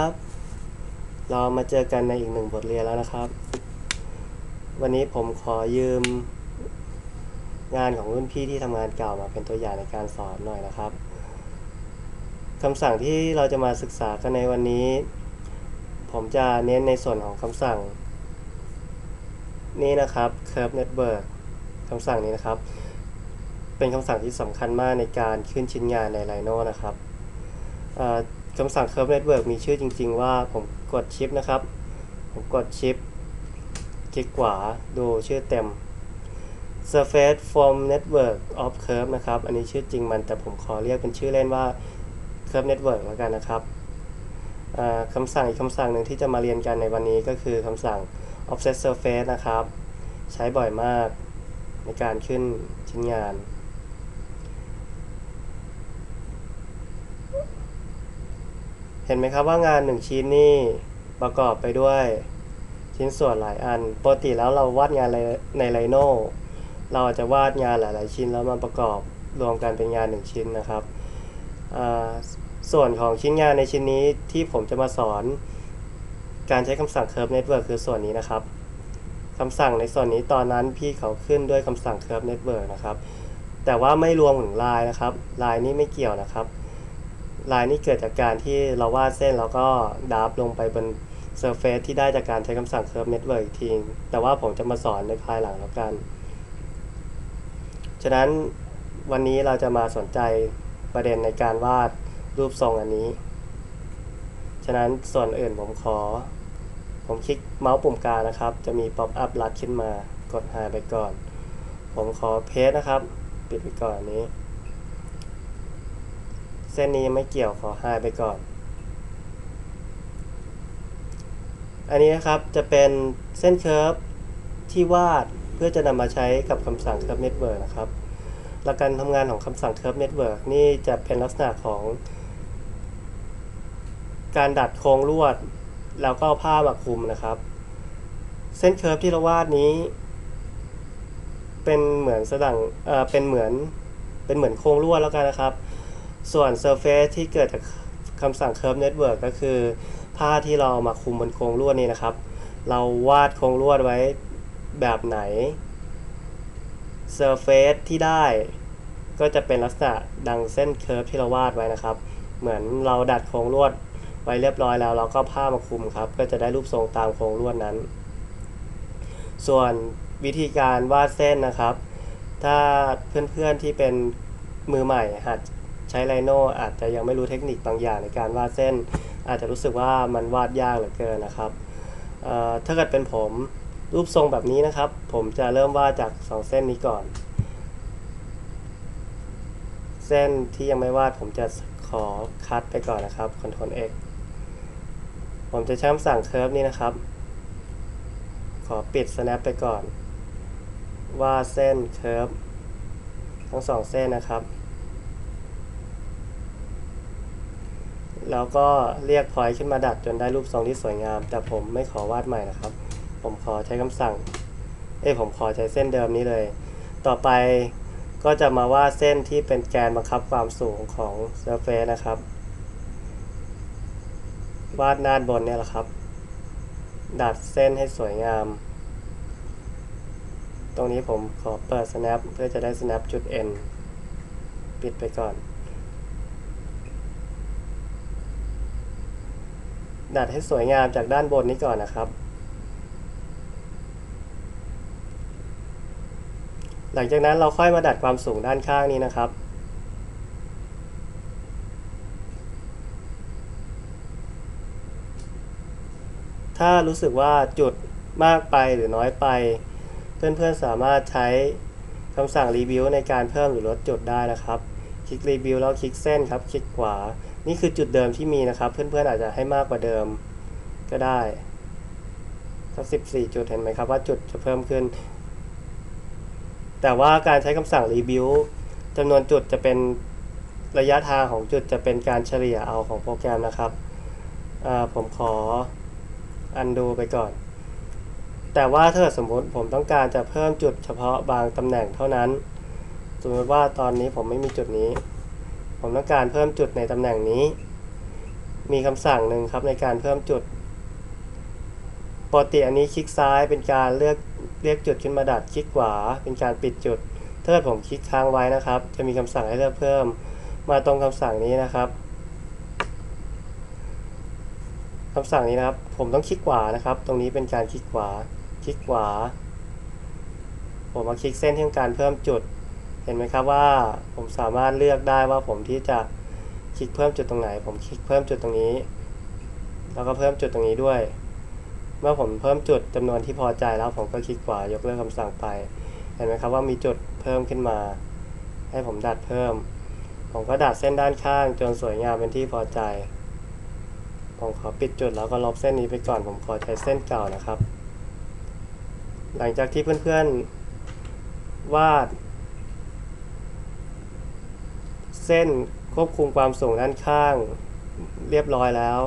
ครับเรามาเจอกันในอีกหนึ่งบทเรียนแล้วนะครับ วันนี้ผมขอยืมงานของรุ่นพี่ที่ทำงานเก่ามาเป็นตัวอย่างในการสอนหน่อยนะครับคำสั่งที่เราจะมาศึกษากันในวันนี้ ผมจะเน้นในส่วนของคำสั่ง นี่นะครับ curve network คำสั่งนี้นะครับ เป็นคำสั่งที่สำคัญมากในการขึ้นชิ้นงานใน Rhino นะครับ คำสั่ง curve network มีชื่อจริง ๆ ว่าผมกดชิปนะครับ ผมกดชิปคลิกขวาดูชื่อเต็ม surface form network of curve นะครับ อันนี้ชื่อจริงมันแต่ผมขอเรียกเป็นชื่อเล่นว่า curve network แล้วกันนะครับคำสั่งอีกคำสั่งหนึ่งที่จะมาเรียนกันในวันนี้ก็คือคำสั่ง offset surface นะครับ ใช้บ่อยมากในการขึ้นชิ้นงาน ห็นไหมครับว่างานหนึ่งชิ้นนี่ประกอบไปด้วยชิ้นส่วนหลายอันปกติแล้วเราวาดงานในไลโนเราอาจจะวาดงานหลาย ๆ ชิ้นแล้วมาประกอบรวมกันเป็นงานหนึ่งชิ้นนะครับส่วนของชิ้นงานในชิ้นนี้ที่ผมจะมาสอน การใช้คำสั่ง curve network คือส่วนนี้นะครับคำสั่งในส่วนนี้ตอนนั้นพี่เขาขึ้นด้วยคำสั่ง curve network นะครับ แต่ว่าไม่รวมถึงลายนะครับลายนี้ไม่เกี่ยวนะครับ ลายนี้เกิดจากการที่เราวาดเส้นแล้วก็ดับลงไปบน surface ที่ได้จากการใช้คำสั่ง curve network อีกทีแต่ว่าผมจะมาสอนในภายหลังแล้วกัน ฉะนั้นวันนี้เราจะมาสนใจประเด็นในการวาดรูปทรงอันนี้ ฉะนั้นส่วนอื่นผมขอ ผมคลิกเมาส์ปุ่มกลางนะครับ จะมี pop up ลัดขึ้นมา กดหายไปก่อน ผมขอเพจนะครับ ปิดไปก่อนนี้ เส้นนี้ไม่เกี่ยวขอหายไปก่อน อันนี้นะครับจะเป็นเส้นเคิร์ฟที่วาดเพื่อจะนำมาใช้กับคำสั่ง curve network นะครับ หลักการทำงานของคำสั่ง curve network นี่จะเป็นลักษณะของการดัดโครงลวด แล้วก็ผ้ามาคลุมนะครับ เส้นเคิร์ฟที่เราวาดนี้ เป็นเหมือนสดังเออเป็นเหมือนเป็นเหมือนโครงลวดแล้วกันนะครับ ส่วน surface ที่เกิดจากคำสั่ง curve network ก็คือ ผ้าที่เราเอามาคุมบนโครงลวดนี้นะครับ เราวาดโครงลวดไว้แบบไหน surface ที่ได้ก็จะเป็นลักษณะดังเส้นเคิร์ฟที่เราวาดไว้นะครับ เหมือนเราดัดโครงลวดไว้เรียบร้อยแล้วเราก็ผ้ามาคุมครับ ก็จะได้รูปทรงตามโครงลวดนั้น ส่วนวิธีการวาดเส้นนะครับ ถ้าเพื่อนๆที่เป็นมือใหม่หัด ใช้ไลโนอาจจะยังไม่รู้เทคนิคบางอย่างในการวาดเส้น อาจจะรู้สึกว่ามันวาดยากเหลือเกินนะครับถ้าเกิดเป็นผมรูปทรงแบบนี้นะครับ ผมจะเริ่มวาดจาก 2 เส้นนี้ก่อน เส้นที่ยังไม่วาดผมจะขอคัดไปก่อนนะครับ Ctrl X ผมจะใช้คำสั่ง curve นี่นะครับ ขอปิด snap ไปก่อน วาดเส้น curve ทั้งสองเส้นนะครับ แล้วก็เรียกพอยต์ขึ้นมาดัดจนได้รูปทรงที่สวยงาม แต่ผมไม่ขอวาดใหม่นะครับ ผมขอใช้คำสั่ง เอ้ผมขอใช้เส้นเดิมนี้เลย ต่อไปก็จะมาวาดเส้นที่เป็นแกนบังคับความสูงของ surface นะครับ วาดด้านบนเนี่ยแหละครับ ดัดเส้นให้สวยงาม ตรงนี้ผมขอเปิด snap เพื่อจะได้ snap จุด n ปิดไปก่อน ดัดให้สวยงามจากด้านบนนี้ก่อนนะครับ หลังจากนั้นเราค่อยมาดัดความสูงด้านข้างนี้นะครับถ้ารู้สึกว่าจุดมากไปหรือน้อยไป เพื่อนๆสามารถใช้คำสั่งรีวิวในการเพิ่มหรือลดจุดได้นะครับ คลิกรีวิวแล้วคลิกเส้นครับ คลิกขวา นี่คือจุดเดิมที่มีนะครับ เพื่อนๆอาจจะให้มากกว่าเดิมก็ได้สัก14จุดเห็นไหมครับว่าจุดจะเพิ่มขึ้น แต่ว่าการใช้คำสั่งรีวิวจำนวนจุดจะเป็นระยะทางของจุดจะเป็นการเฉลี่ยเอาของโปรแกรมนะครับผมขอ undo ไปก่อน แต่ว่าถ้าสมมติผมต้องการจะเพิ่มจุดเฉพาะบางตำแหน่งเท่านั้น สมมติว่าตอนนี้ผมไม่มีจุดนี้ ผมต้องการเพิ่มจุดในตำแหน่งนี้ มีคำสั่งหนึ่งครับในการเพิ่มจุดปกติอันนี้คลิกซ้ายเป็นการเลือกเรียกจุดขึ้นมาดัดคลิกขวา เป็นการปิดจุดถ้าเกิดผมคลิกค้างไว้นะครับ จะมีคำสั่งให้เลือกเพิ่ม มาตรงคำสั่งนี้นะครับคำสั่งนี้นะครับ ผมต้องคลิกขวานะครับ ตรงนี้เป็นการคลิกขวา คลิกขวา ผมมาคลิกเส้นที่ต้องการเพิ่มจุด เห็นไหมครับว่าผมสามารถเลือกได้ว่าผมที่จะคลิกเพิ่มจุดตรงไหน ผมคลิกเพิ่มจุดตรงนี้ แล้วก็เพิ่มจุดตรงนี้ด้วย เมื่อผมเพิ่มจุดจำนวนที่พอใจแล้วผมก็คลิกขวายกเลิกคำสั่งไป เห็นไหมครับว่ามีจุดเพิ่มขึ้นมา ให้ผมดัดเพิ่ม ผมก็ดัดเส้นด้านข้างจนสวยงามเป็นที่พอใจ ผมขอปิดจุดแล้วก็ลบเส้นนี้ไปก่อน ผมขอใช้เส้นเก่านะครับ หลังจากที่เพื่อนๆวาด เส้นควบคุมความสูงด้านข้าง เรียบร้อยแล้ว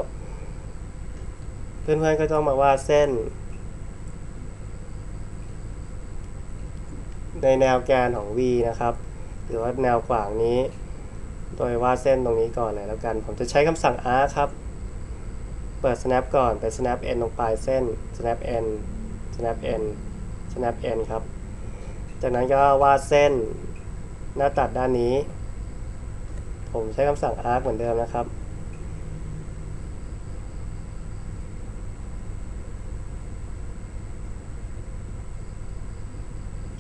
เพื่อนๆก็ต้องมาวาดเส้น ในแนวแกนของ V นะครับ หรือว่าแนวขวางนี้ โดยวาดเส้นตรงนี้ก่อนเลยแล้วกัน ผมจะใช้คำสั่ง arc ครับ เปิด snap ก่อนไป snap n ลงปลายเส้น snap n snap n snap n ครับ จากนั้นก็วาดเส้นหน้าตัดด้านนี้ ผมใช้คำสั่ง arc เหมือนเดิมนะครับ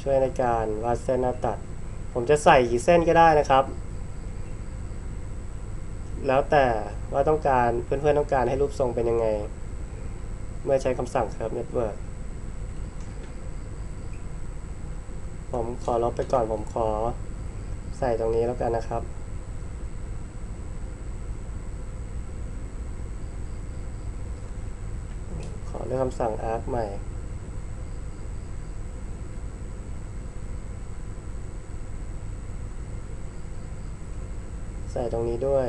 ช่วยในการวาดเส้นหน้าตัด ผมจะใส่กี่เส้นก็ได้นะครับ แล้วแต่ว่าต้องการเพื่อนๆต้องการให้รูปทรงเป็นยังไง เมื่อใช้คำสั่ง curve network ผมขอลบไปก่อนผมขอใส่ตรงนี้แล้วกันนะครับ ขอเลือกคำสั่ง arc ใหม่ ใส่ตรงนี้ด้วย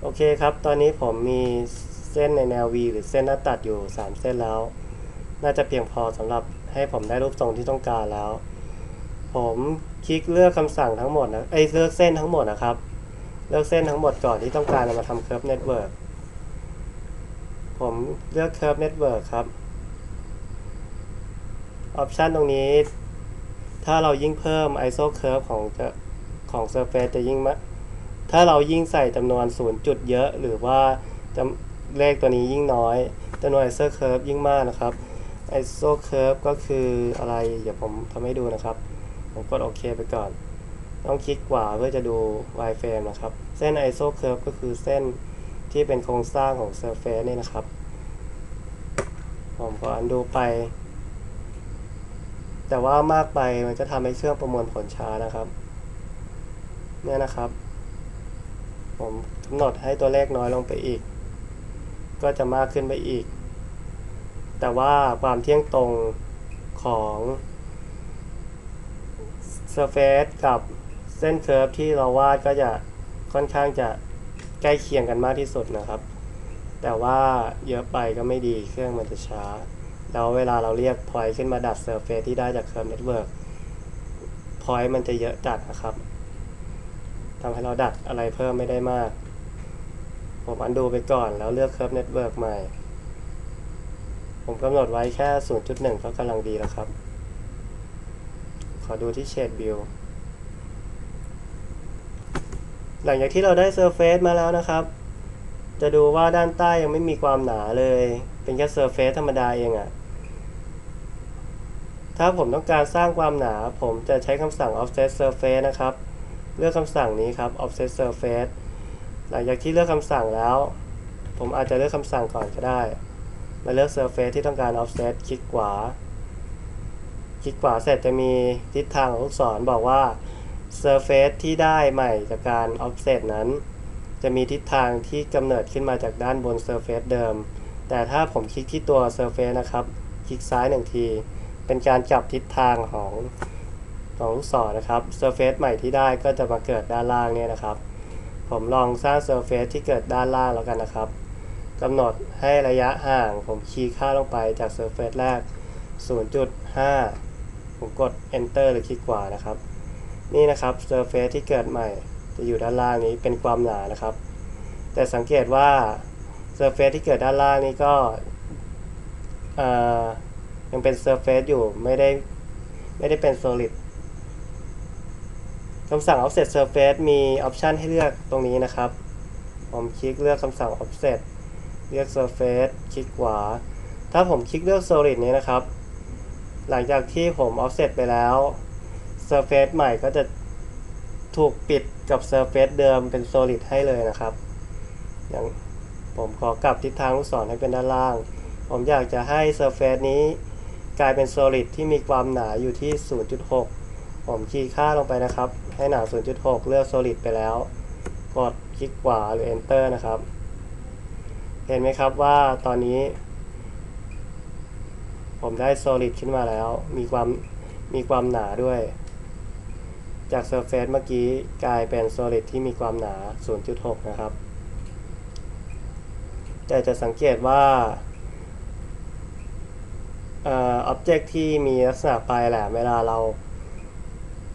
โอเคครับ ตอนนี้ผมมีเส้นในแนว V หรือเส้นหน้าตัดอยู่ 3 เส้นแล้ว น่าจะเพียงพอสำหรับให้ผมได้รูปทรงที่ต้องการแล้ว ผมคลิกเลือกคำสั่งทั้งหมดนะไอเลือกเส้นทั้งหมดนะครับ เลือกเส้นทั้งหมดก่อนที่ต้องการเอามาทำ Curve Network ผมเลือก Curve Network ครับออปชันตรงนี้ ถ้าเรายิ่งเพิ่ม ISO curve ของจะของ surface จะยิ่งมะถ้าเรายิ่งใส่จำนวน0จุดเยอะ หรือว่าจำเลขตัวนี้ยิ่งน้อยจำนวน ISO curve ยิ่งมากนะครับ ISO curve ก็คืออะไร เดี๋ยวผมทำให้ดูนะครับ ผมกดโอเคไปก่อน ต้องคลิกขวาเพื่อจะดู wireframe นะครับ เส้น ISO curve ก็คือเส้นที่เป็นโครงสร้างของ surface นี่นะครับ ผมขออันดูไป แต่ว่ามากไปมันจะทำให้เครื่องประมวลผลช้านะครับ เนี่ยนะครับ ผมกำหนดให้ตัวเลขน้อยลงไปอีก ก็จะมากขึ้นไปอีก แต่ว่าความเที่ยงตรงของ surface กับ เส้นเค r ร์ฟที่เราวาดก็จะค่อนข้างจะใกล้เคียงกันมากที่สุดนะครับ แต่ว่าเยอะไปก็ไม่ดีเครื่องมันจะช้า แล้วเวลาเราเรียก point ขึ้นมาดัด surface ที่ได้จาก curve network point มันจะเยอะจัดนะครับทำให้เราดัดอะไรเพิ่มไม่ได้มาก ผมอันดูไปก่อนแล้วเลือก curve network ใหม่ ผมกำหนดไว้แค่ 0.1 ก็กำลังดีแล้วครับ ขอดูที่ shade view หลังจากที่เราได้ surface มาแล้วนะครับ จะดูว่าด้านใต้ยังไม่มีความหนาเลย เป็นแค่ surface ธรรมดาเองอะถ้าผมต้องการสร้างความหนา ผมจะใช้คำสั่ง offset surface นะครับ เลือกคำสั่งนี้ครับ offset surface หลังจากที่เลือกคำสั่งแล้ว ผมอาจจะเลือกคำสั่งก่อนก็ได้ มาเลือก surface ที่ต้องการ offset คลิกขวา คลิกขวาเสร็จจะมีทิศทางของลูกศรบอกว่า surface ที่ได้ใหม่จากการ offset นั้น จะมีทิศทางที่กำเนิดขึ้นมาจากด้านบน surface เดิม แต่ถ้าผมคลิกที่ตัว surface นะครับ คลิกซ้ายหนึ่งที เป็นการจับทิศทางของของลูกศรนะครับ surface ใหม่ที่ได้ก็จะมาเกิดด้านล่างเนี่ยนะครับ ผมลองสร้าง surface ที่เกิดด้านล่างแล้วกันนะครับกำหนดให้ระยะห่าง ผมคีย์ค่าลงไปจาก surface แรก 0.5 ผมกด enter หรือคลิกขวานะครับ นี่นะครับ surface ที่เกิดใหม่ จะอยู่ด้านล่างนี้เป็นความหนานะครับ แต่สังเกตว่า surface ที่เกิดด้านล่างนี้ก็ยังเป็น surface อยู่ไม่ได้ไม่ได้เป็น solid คำสั่ง offset surface มีออปชันให้เลือกตรงนี้นะครับ ผมคลิกเลือกคำสั่ง offset เลือก surface คลิกขวา ถ้าผมคลิกเลือก solid นี้นะครับ หลังจากที่ผม offset ไปแล้ว surface ใหม่ก็จะถูกปิดกับ surface เดิมเป็น solid ให้เลยนะครับ อย่างผมขอกลับทิศทางลูกศรให้เป็นด้านล่าง ผมอยากจะให้ surface นี้กลายเป็น solid ที่มีความหนาอยู่ที่ 0.6 ผมคีย์ค่าลงไปนะครับ ให้หนา 0.6 เลือก solid ไปแล้ว กดคลิกขวาหรือ enter นะครับ เห็นไหมครับว่าตอนนี้ ผมได้ solid ขึ้นมาแล้ว มีความมีความหนาด้วย จาก surface เมื่อกี้กลายเป็น solid ที่มีความหนา 0.6 นะครับ แต่จะสังเกตว่าอ่อ object ที่มีลักษณะปลายแหลมเวลาเรา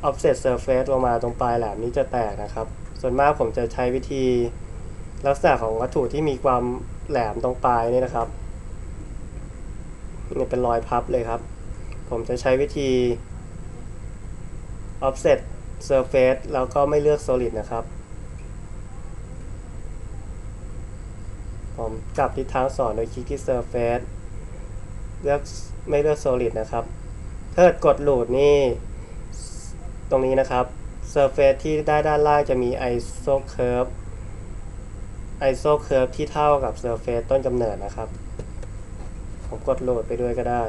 offset surface ลงมาตรงปลายแหลมนี้จะแตกนะครับ ส่วนมากผมจะใช้วิธีลักษณะของวัตถุที่มีความแหลมตรงปลายนี่นะครับนี่เป็นรอยพับเลยครับ ผมจะใช้วิธี offset surface แล้วก็ไม่เลือก solid นะครับ ผมกลับทิศทางสอนโดยคลิกที่ surface เลือกไม่เลือก solid นะครับถ้าเกิดกด root นี่ ตรงนี้นะครับ surface ที่ได้ด้านล่างจะมี iso curve iso curve ที่เท่ากับ surface ต้นกำเนิดนะครับ ผมกดโหลดไปด้วยก็ได้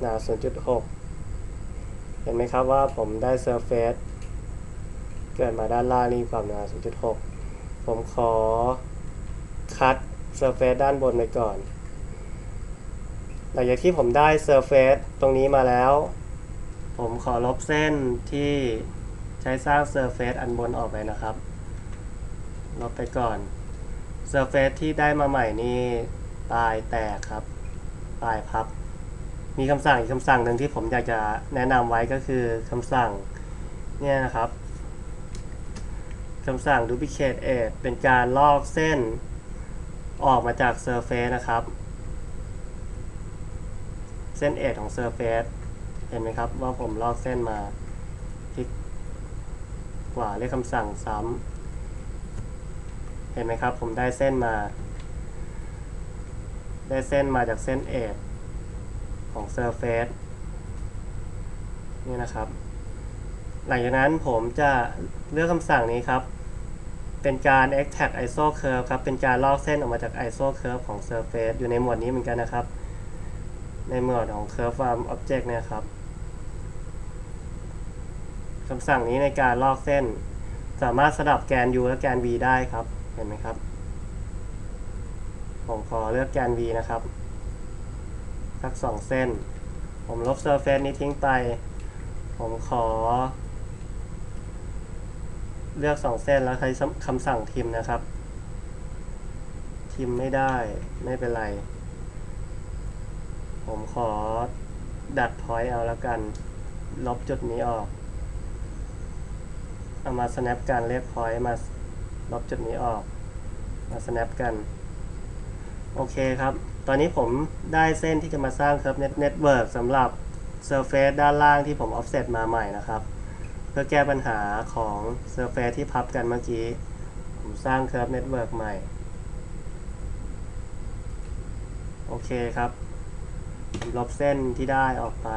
หนา0.6 เห็นไหมครับว่าผมได้ surface เกิดมาด้านล่างนี่ความหนา 0.6 ผมขอคัด surface ด้านบนไปก่อน หลังจากที่ผมได้ surface ตรงนี้มาแล้ว ผมขอลบเส้นที่ใช้สร้าง surface อันบนออกไปนะครับ ลบไปก่อน surface ที่ได้มาใหม่นี่ปลายแตกครับ ปลายพับ มีคำสั่งอีกคำสั่งหนึ่งที่ผมอยากจะแนะนำไว้ก็คือคำสั่งเนี่ยนะครับคำสั่ง duplicate edge เป็นการลอกเส้นออกมาจาก surface นะครับ เส้น edge ของ surface เห็นไหมครับว่าผมลอกเส้นมาคลิกขวาเรียกคำสั่งซ้ำเห็นไหมครับผมได้เส้นมา ได้เส้นมาจากเส้น edge ของ surface นี่นะครับ หลังจากนั้นผมจะเลือกคำสั่งนี้ครับ เป็นการ extract iso curve ครับ เป็นการลอกเส้นออกมาจาก iso curve ของ surface อยู่ในหมวดนี้เหมือนกันนะครับ ในหมวดของ curve form object เนี่ยครับคำสั่งนี้ในการลอกเส้น สามารถสลับแกน u และแกน v ได้ครับ เห็นไหมครับ ผมขอเลือกแกน v นะครับ สักสองเส้น ผมลบ surface นี้ทิ้งไป ผมขอ เลือกสองเส้นแล้วใช้คำสั่งทิมนะครับ ทิมไม่ได้ไม่เป็นไร ผมขอดัดพอยต์เอาแล้วกัน ลบจุดนี้ออก เอามา snap กันเรียกพอยต์มาลบจุดนี้ออก มา snap กัน โอเคครับ ตอนนี้ผมได้เส้นที่จะมาสร้าง Curve Net Network สำหรับ Surface ด้านล่างที่ผม offset มาใหม่นะครับ เพื่อแก้ปัญหาของ Surface ที่พับกันเมื่อกี้ ผมสร้าง Curve Network ใหม่ โอเคครับผมลบเส้นที่ได้ออกไป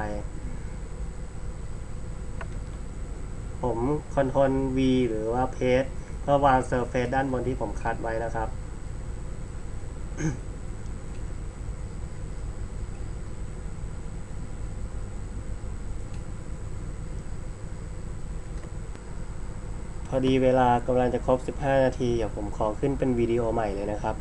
ผม Ctrl V หรือว่า Paste เพื่อวาง Surface ด้านบนที่ผมคัดไว้นะครับ ดีเวลากำลังจะครบ 15 นาที เดี๋ยวผมขอขึ้นเป็นวิดีโอใหม่เลยนะครับ